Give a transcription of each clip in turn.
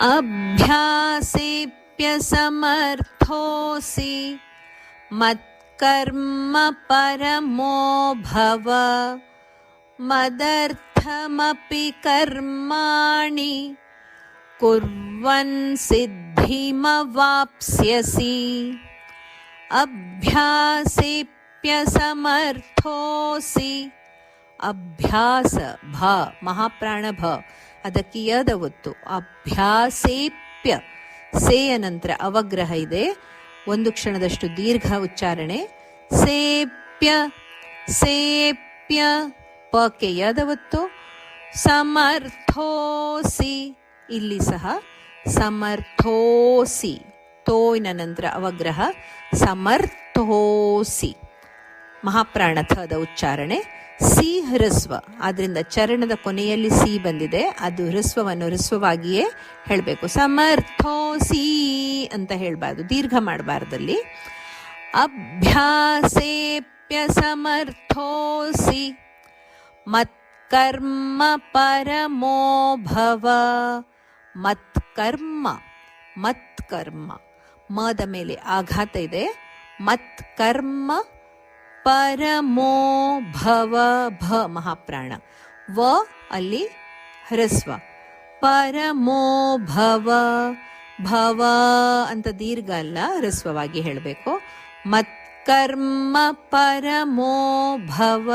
अभ्यासेऽप्यसमर्थोऽसि मत्कर्म परमो भव। मदर्थमपि कर्माणि कुर्वन् सिद्धिमवाप्स्यसि। अभ्यासेऽप्यसमर्थोऽसि। अभ्यास भ महाप्राण भ ಅದಕ್ಕೆ ಯದ ಒತ್ತು ಅಭ್ಯಾಸೇಪ್ಯ. ಸೇಯ ನಂತರ ಅವಗ್ರಹ ಇದೆ. ಒಂದು ಕ್ಷಣದಷ್ಟು ದೀರ್ಘ ಉಚ್ಚಾರಣೆ. ಸೇಪ್ಯ. ಸೇಪ್ಯ. ಪಕ್ಕೆ ಯದ ಒತ್ತು ಸಮರ್ಥೋಸಿ. ಇಲ್ಲಿ ಸಹ ಸಮರ್ಥೋಸಿ. ತೋಯಿನ ನಂತರ ಅವಗ್ರಹ ಸಮರ್ಥೋಸಿ. ಮಹಾಪ್ರಾಣಥದ ಉಚ್ಚಾರಣೆ. ಸಿ ಹೃಸ್ವ ಆದ್ರಿಂದ ಚರಣದ ಕೊನೆಯಲ್ಲಿ ಸಿ ಬಂದಿದೆ. ಅದು ಹೃಸ್ವವನ್ನು ಹೃಸ್ವವಾಗಿಯೇ ಹೇಳಬೇಕು. ಸಮರ್ಥೋ ಸಿ ಅಂತ ಹೇಳಬಾರ್ದು. ದೀರ್ಘ ಮಾಡಬಾರ್ದಲ್ಲಿ. ಅಭ್ಯಾಸೇಪ್ಯ ಸಮರ್ಥೋಸಿ ಮತ್ಕರ್ಮ ಪರಮೋ ಭವ. ಮತ್ಕರ್ಮ. ಮತ್ಕರ್ಮ. ಮದ ಮೇಲೆ ಆಘಾತ ಇದೆ. ಮತ್ಕರ್ಮ ಪರಮೋ ಭವ ಭ ಮಹಾಪ್ರಾಣ. ವ ಅಲ್ಲಿ ಹ್ರಸ್ವ. ಪರಮೋ ಭವ ಭವ ಅಂತ ದೀರ್ಘ ಅಲ್ಲ, ಹ್ರಸ್ವವಾಗಿ ಹೇಳಬೇಕು. ಮತ್ಕರ್ಮ ಪರಮೋ ಭವ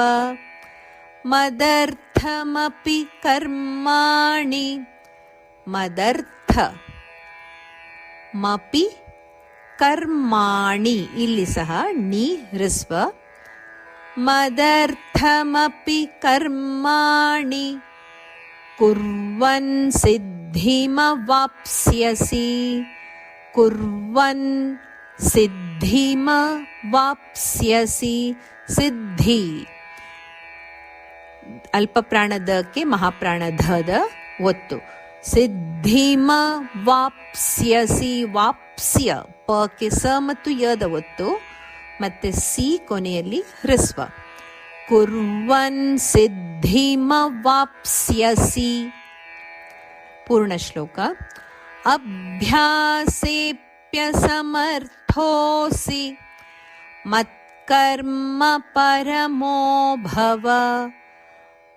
ಮದರ್ಥಮಪಿ ಕರ್ಮಾಣಿ ಮದರ್ಥ ಮಪಿ ಕರ್ಮಾಣಿ. ಇಲ್ಲಿ ಸಹ ನಿ ಹೃಸ್ವ ಮದರ್ಥಮಪಿ ಕರ್ಮಾಣಿ ಕುರ್ವನ್ ಸಿದ್ಧಿಮವಾಪ್ಸ್ಯಸಿ ಕುರ್ವನ್ ಸಿದ್ಧಿಮವಾಪ್ಸ್ಯಸಿ ಸಿದ್ಧಿ ಅಲ್ಪ ಪ್ರಾಣದಕ್ಕೆ ಮಹಾಪ್ರಾಣ ಧದ ಒತ್ತು ಸಿದ್ಧಿಮ ವಾಪ್ಸ್ಯಸಿ ವಾಪ್ಸ್ಯ ಪಕ್ಕೆ ಸ ಮತ್ತು ಯದ ಒತ್ತು ಮತ್ತೆ ಸಿ ಕೊನೆಯಲ್ಲಿ ಹ್ರಸ್ವ ಕುರ್ವನ್ ಸಿದ್ಧಿಮ ವಾಪ್ಸ್ಯಸಿ ಪೂರ್ಣ ಶ್ಲೋಕ ಅಭ್ಯಾಸೇಪ್ಯ ಸಮರ್ಥೋಸಿ ಮತ್ಕರ್ಮ ಪರಮೋ ಭವ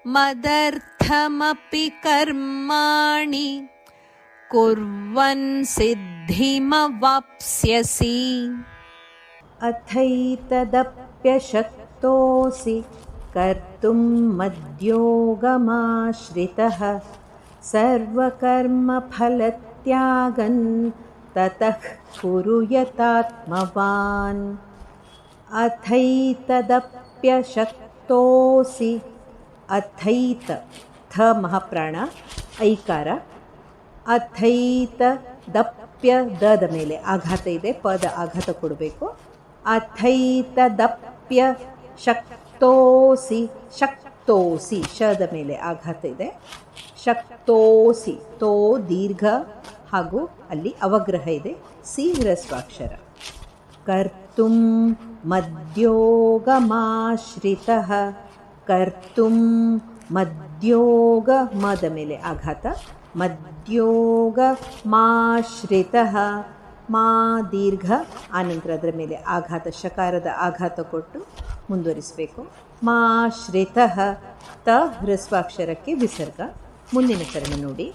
मदर्थमपि कर्माणि कुर्वन् सिद्धिमवाप्स्यसि अथैतदप्यशक्तोऽसि कर्तुं मद्योगमाश्रितः सर्वकर्मफलत्यागन् ततः कुरु यतात्मवान् अथैतदप्यशक्तोऽसि ಅಥೈತ ಥ ಮಹಾಪ್ರಾಣ ಐಕಾರ ಅಥೈತ ದಪ್ಯ ದದ ಮೇಲೆ ಆಘಾತ ಇದೆ ಪದ ಆಘಾತ ಕೊಡಬೇಕು ಅಥೈತ ದಪ್ಯ ಶಕ್ತೋಸಿ ಶಕ್ತೋಸಿ ಶದ ಮೇಲೆ ಆಘಾತ ಇದೆ. ಶಕ್ತೋಸಿ, ತೋ ದೀರ್ಘ ಹಾಗೂ ಅಲ್ಲಿ ಅವಗ್ರಹ ಇದೆ. ಸಿ ಹ್ರಸ್ವಾಕ್ಷರ ಕರ್ತುಂ ಮದ್ಯೋಗಮಾಶ್ರಿತ. ಕರ್ತುಂ ಮದ್ಯೋಗ ಮದ ಮೇಲೆ ಆಘಾತ. ಮದ್ಯೋಗ ಮಾಶ್ರಿತ ಮಾ ದೀರ್ಘ ಆನಂತರ ಅದರ ಮೇಲೆ ಆಘಾತ, ಶಕಾರದ ಆಘಾತ ಕೊಟ್ಟು ಮುಂದುವರಿಸಬೇಕು. ಮಾ ಶ್ರಿತ ತ ಹೃಸ್ವಾಕ್ಷರಕ್ಕೆ ವಿಸರ್ಗ. ಮುಂದಿನ ಚರಣ ನೋಡಿ.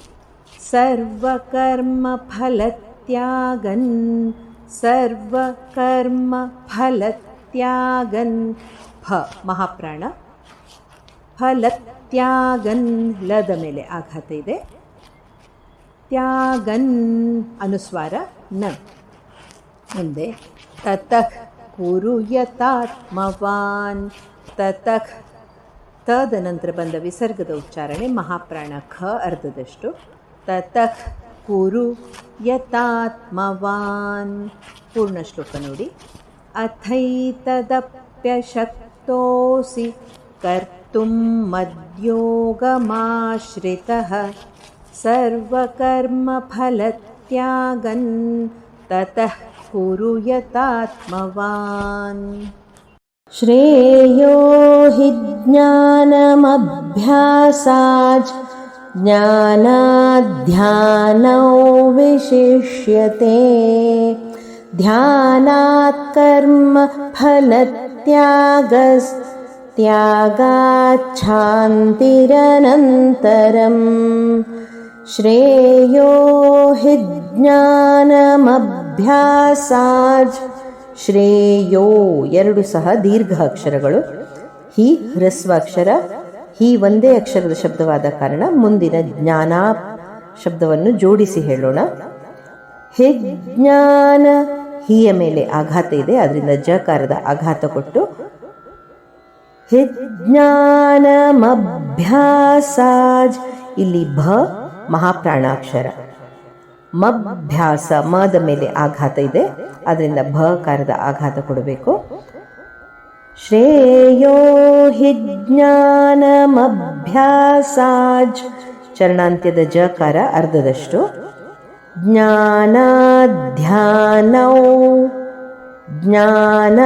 ಸರ್ವಕರ್ಮ ಫಲತ್ಯಾಗನ್ ಸರ್ವಕರ್ಮ ಫಲತ್ಯಾಗನ್. ಫ, ಮಹಾಪ್ರಾಣ. ಫಲತ್ಯಾಗನ್ ಲದ ಮೇಲೆ ಆಘಾತ ಇದೆ. ತ್ಯಾಗನ್ ಅನುಸ್ವಾರ. न ಮುಂದೆ, ತತಃ ಕುರು ಯತಾತ್ಮವಾನ್ ತತಃ. ತದನಂತರ ಬಂದ ವಿಸರ್ಗದ ಉಚ್ಚಾರಣೆ ಮಹಾಪ್ರಾಣ ಖ ಅರ್ಧದಷ್ಟು. ತತಃ ಕುರು ಯತಾತ್ಮವಾನ್ ಪೂರ್ಣ ಶ್ಲೋಕ ನೋಡಿ. ಅಥೈತದಪ್ಯಶಕ್ತೋಸಿ ಕರ್ತು ಮದ್ಯೋಗಮಾಶ್ರಿತ. ಸರ್ವಕರ್ಮಫಲತ್ सर्वकर्मफलत्यागन् ततः कुरु यतात्मवान् श्रेयो हि ज्ञानमभ्यासाज् ज्ञानाध्यानौ विशिष्यते। ध्यानात् कर्म फलत्यागस्त्यागाच्छान्तिरनन्तरम् श्रेयो हि ಜ್ಞಾನಮಭ್ಯಾಸಾಜ್ ಶ್ರೇಯೋ ಎರಡು ಸಹ ದೀರ್ಘ ಅಕ್ಷರಗಳು ಹಿ ಹ್ರಸ್ವ ಅಕ್ಷರ ಹಿ ಒಂದೇ ಅಕ್ಷರದ ಶಬ್ದವಾದ ಕಾರಣ ಮುಂದಿನ ಜ್ಞಾನ ಶಬ್ದವನ್ನು ಜೋಡಿಸಿ ಹೇಳೋಣ ಹಿ ಜ್ಞಾನ ಹಿಯ ಮೇಲೆ ಆಘಾತ ಇದೆ ಅದರಿಂದ ಜಕಾರದ ಆಘಾತ ಕೊಟ್ಟು ಹಿ ಜ್ಞಾನಮಭ್ಯಾಸಾಜ್ ಇಲ್ಲಿ ಭ ಮಹಾಪ್ರಾಣಾಕ್ಷರ. ಮಭ್ಯಾಸ, ಮದ ಮೇಲೆ ಆಘಾತ ಇದೆ. ಅದರಿಂದ ಭಕಾರದ ಕಾರದ ಆಘಾತ ಕೊಡಬೇಕು. ಶ್ರೇಯೋ ಹಿ ಜ್ಞಾನಮಭ್ಯಾಸಾಜ್ ಚರಣಾಂತ್ಯದ ಜಕಾರ ಅರ್ಧದಷ್ಟು. ಜ್ಞಾನ ಧ್ಯಾನೌ ಜ್ಞಾನ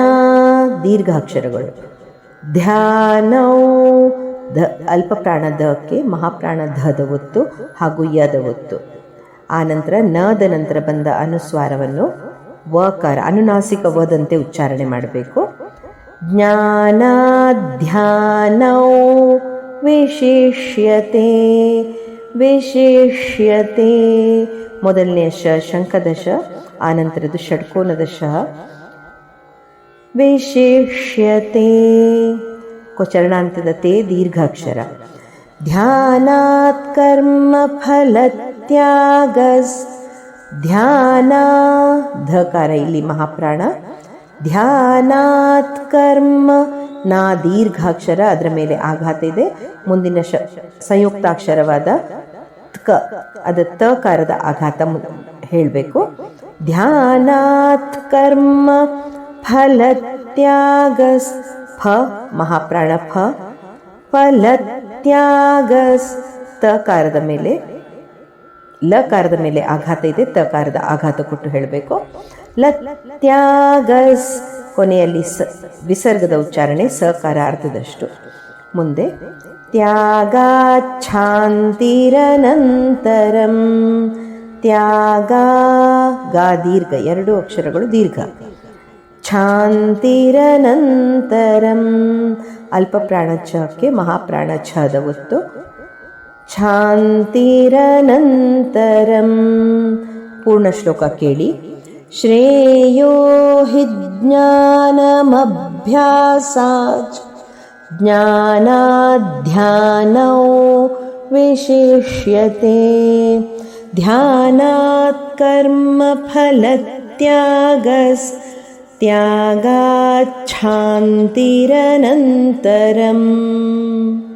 ದೀರ್ಘಾಕ್ಷರಗಳು. ಧ್ಯಾನೌ. ಧ ಅಲ್ಪ ಪ್ರಾಣ ದಕ್ಕೆ ಮಹಾಪ್ರಾಣ ಧದ ಒತ್ತು ಹಾಗೂ ಯದ ಒತ್ತು ಆನಂತರ ನದ ನಂತರ ಬಂದ ಅನುಸ್ವಾರವನ್ನು ವಕಾರ, ಅನುನಾಸಿಕ ವದಂತೆ ಉಚ್ಚಾರಣೆ ಮಾಡಬೇಕು. ಜ್ಞಾನ ಧ್ಯಾನೌ ವಿಶೇಷ್ಯತೆ ವಿಶೇಷ್ಯತೆ. ಮೊದಲನೆಯ ಶ ಶಂಖದಶ ಆ ಆನಂತರದ್ದು ಷಡ್ಕೋನದ ಶ. ವಿಶಿಷ್ಯತೆ. ಕೊಚರಣಾಂತದ ತೇ ದೀರ್ಘಾಕ್ಷರ. ಧ್ಯಾನಾತ್ ಕರ್ಮ ಫಲತ್ಯಾಗಸ್. ಧ್ಯಾನ ಧಕಾರ ಇಲ್ಲಿ ಮಹಾಪ್ರಾಣ. ಧ್ಯಾನಾತ್ ಕರ್ಮ, ನಾ ದೀರ್ಘಾಕ್ಷರ, ಅದರ ಮೇಲೆ ಆಘಾತ ಇದೆ. ಮುಂದಿನ ಶ, ಸಂಯುಕ್ತಾಕ್ಷರವಾದ ತ್ಕ, ಅದ ತಕಾರದ ಆಘಾತ ಹೇಳಬೇಕು. ಧ್ಯಾನಾತ್ ಕರ್ಮ ಫಲತ್ಯಾಗಸ್. ಫ ಮಹಾಪ್ರಾಣ ಫ ಫಲತ್ಯಾಗಸ್ ತಕಾರದ ಮೇಲೆ, ಲಕಾರದ ಮೇಲೆ ಆಘಾತ ಇದೆ, ತಕಾರದ ಆಘಾತ ಕೊಟ್ಟು ಹೇಳಬೇಕು. ಲತ್ಯಾಗಸ್ ಕೊನೆಯಲ್ಲಿ ಸ, ವಿಸರ್ಗದ ಉಚ್ಚಾರಣೆ ಸಕಾರ ಅರ್ಧದಷ್ಟು ಮುಂದೆ, ತ್ಯಾಗಾಚ್ಛಾಂತಿರನಂತರಂ ತ್ಯಾಗ ಗಾ ದೀರ್ಘ ಎರಡು ಅಕ್ಷರಗಳು ದೀರ್ಘ. ಛಾಂತಿರನಂತರಂ ಅಲ್ಪ ಪ್ರಾಣ ಛಕ್ಕೆ ಮಹಾಪ್ರಾಣ ಛದ ಒತ್ತು ಛಾಂತಿರನಂತರಂ ಪೂರ್ಣ ಶ್ಲೋಕ ಕೇಳಿ ಶ್ರೇಯೋ ಹಿ ಜ್ಞಾನಮಭ್ಯಾಸಾಚ್ ಜ್ಞಾನಾಧ್ಯಾನೌ ವಿಶಿಷ್ಯತೆ ಧ್ಯಾನಾತ್ ಕರ್ಮ ಫಲತ್ಯಾಗಸ್ त्यागाच्छान्तिरनन्तरम्